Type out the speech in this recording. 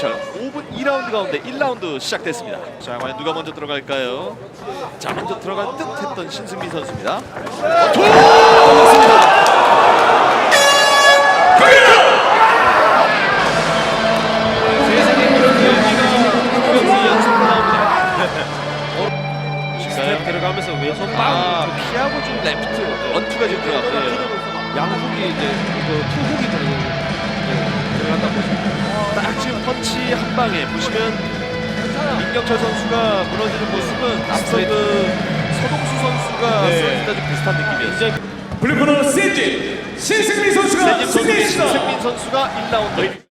김영철 5분 2라운드 가운데 1라운드 시작됐습니다. 자 과연 누가 먼저 들어갈까요? 자 먼저 들어갈 듯 했던 신승민 선수입니다. 어, 도! 어, 스텝 들어가면서 왼손 아빵 피하고 좀 레프트 원투가 지금 들어갔고요. 양훅이 이제 그 투훅이 들어가 들어간다 보시면 딱 지금 펀치 한 방에 보시면 민경철 선수가 무너지는 모습은 앞서 그 서동수 선수가 네. 쓰러지다 좀 비슷한 느낌이었어요. 블루코너 세진 신승민 선수가 승리했습니다. 신승민 선수가 1라운드